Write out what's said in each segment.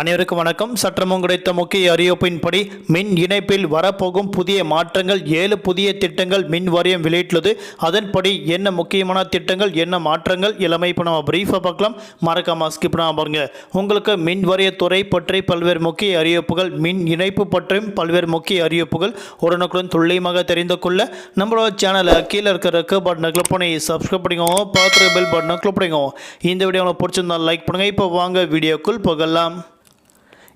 அனைவருக்கும் வணக்கம். சற்றமும் கிடைத்த முக்கிய அறிவிப்பின்படி மின் இணைப்பில் வரப்போகும் புதிய மாற்றங்கள் ஏழு புதிய திட்டங்கள் மின் வாரியம் வெளியிட்டுள்ளது. அதன்படி என்ன முக்கியமான திட்டங்கள் என்ன மாற்றங்கள் எல்லாமே இப்போ நம்ம பிரீஃபாக பார்க்கலாம். மறக்காம ஸ்கிப் பண்ணாம பாருங்க. உங்களுக்கு மின் வாரியத்துறை பற்றி பல்வேறு முக்கிய அறிவிப்புகள் மின் இணைப்பு பற்றியும் பல்வேறு முக்கிய அறிவிப்புகள் உடனுக்குடன் துல்லியமாக தெரிந்து கொள்ள நம்மளோட சேனலை கீழே இருக்கிற ரெக்க பட்டனை கிளிக் பண்ணி சப்ஸ்கிரைப் பண்ணிக்கோங்க. பார்த்துருக்க பெல் பட்டனை கிளிக் பண்ணிக்கோங்க. இந்த வீடியோ உங்களுக்கு பிடிச்சிருந்தா லைக் பண்ணுங்கள் இப்போ வாங்க வீடியோக்குள் போகலாம்.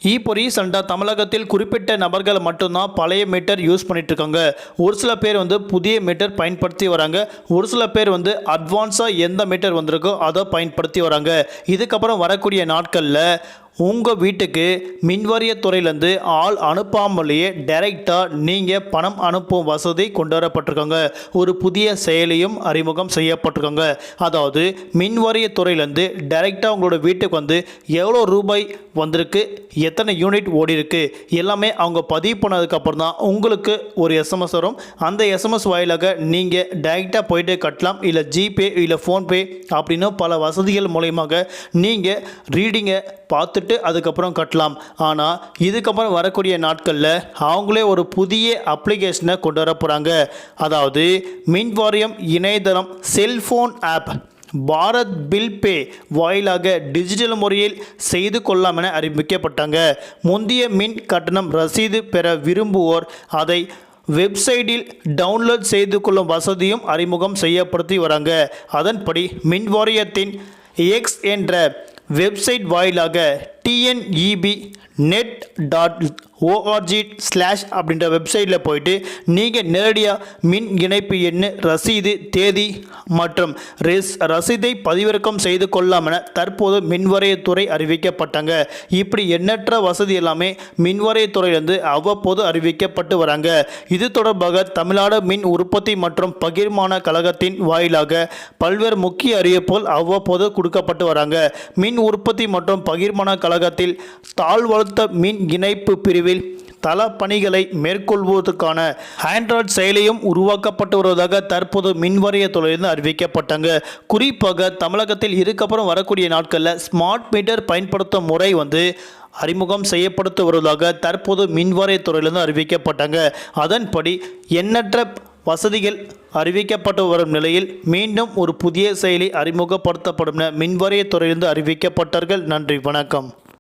இப்போ ரீசெண்டாக தமிழகத்தில் குறிப்பிட்ட நபர்கள் மட்டும்தான் பழைய மீட்டர் யூஸ் பண்ணிட்டு இருக்காங்க ஒரு சில பேர் வந்து புதிய மீட்டர் பயன்படுத்தி வராங்க. ஒரு சில பேர் வந்து அட்வான்ஸாக எந்த மீட்டர் வந்திருக்கோ அதை பயன்படுத்தி வராங்க. இதுக்கப்புறம் வரக்கூடிய நாட்களில் உங்கள் வீட்டுக்கு மின்வாரியத்துறையிலேருந்து ஆள் அனுப்பாமலேயே டைரெக்டாக நீங்கள் பணம் அனுப்பும் வசதி கொண்டு வரப்பட்டிருக்காங்க ஒரு புதிய செயலியும் அறிமுகம் செய்யப்பட்டிருக்காங்க. அதாவது மின்வாரியத்துறையிலேருந்து டைரெக்டாக உங்களோட வீட்டுக்கு வந்து எவ்வளோ ரூபாய் வந்திருக்கு எத்தனை யூனிட் ஓடி இருக்கு எல்லாமே அவங்க பதிவு பண்ணதுக்கப்புறம் தான் உங்களுக்கு ஒரு எஸ்எம்எஸ் வரும். அந்த எஸ்எம்எஸ் வாயிலாக நீங்கள் டைரெக்டாக போயிட்டு கட்டலாம் இல்லை ஜிபே இல்லை ஃபோன்பே அப்படின்னு பல வசதிகள் மூலயமாக நீங்கள் ரீடிங்கை பார்த்து பார்த்துட்டு அதுக்கப்புறம் கட்டலாம். ஆனால் இதுக்கப்புறம் வரக்கூடிய நாட்களில் அவங்களே ஒரு புதிய அப்ளிகேஷனை கொண்டு வர போகிறாங்க அதாவது மின் வாரியம் இணையதளம் cellphone app Bharat bill pay வாயிலாக டிஜிட்டல் முறையில் செய்து கொள்ளலாம் என அறிவிக்கப்பட்டாங்க. முந்தைய மின் கட்டணம் ரசீது பெற விரும்புவோர் அதை வெப்சைட்டில் டவுன்லோட் செய்து கொள்ளும் வசதியும் அறிமுகம் செய்யப்படுத்தி வராங்க. அதன்படி மின் வாரியத்தின் எக்ஸ் என்ற வெப்சைட் வாயிலாக TNEB net dot org slash அப்படின்ற வெப்சைட்டில் போயிட்டு நீங்கள் நேரடியாக மின் இணைப்பு எண்ணு ரசீது தேதி மற்றும் ரெஸ் ரசீதை பதிவிறக்கம் செய்து கொள்ளலாம் என தற்போது மின்வாரியத்துறை அறிவிக்கப்பட்டாங்க. இப்படி எண்ணற்ற வசதி எல்லாமே மின்வாரியத்துறையிலிருந்து அவ்வப்போது அறிவிக்கப்பட்டு வராங்க. இது தொடர்பாக தமிழ்நாடு மின் உற்பத்தி மற்றும் பகிர்மான கழகத்தின் வாயிலாக பல்வேறு முக்கிய அறிவிப்புகள் அவ்வப்போது கொடுக்கப்பட்டு வராங்க. மின் உற்பத்தி மற்றும் பகிர்மான கழகத்தில் தாழ்வழுத்த மின் இணைப்பு பிரிவில் தள பணிகளை மேற்கொள்வதற்கான ஆண்ட்ராய்டு செயலியும் உருவாக்கப்பட்டு வருவதாக தற்போது மின்வாரியத்துறையிலிருந்து அறிவிக்கப்பட்டாங்க. குறிப்பாக தமிழகத்தில் இதுக்கப்புறம் வரக்கூடிய நாட்களில் ஸ்மார்ட் மீட்டர் பயன்படுத்தும் முறை வந்து அறிமுகம் செய்யப்படுத்த வருவதாக தற்போது மின்வாரியத்துறையிலிருந்து அறிவிக்கப்பட்டாங்க. அதன்படி எண்ணற்ற வசதிகள் அறிவிக்கப்பட்டு வரும் நிலையில் மீண்டும் ஒரு புதிய செயலி அறிமுகப்படுத்தப்படும் என மின்வாரியத்துறையிலிருந்து அறிவிக்கப்பட்டார்கள் நன்றி வணக்கம்.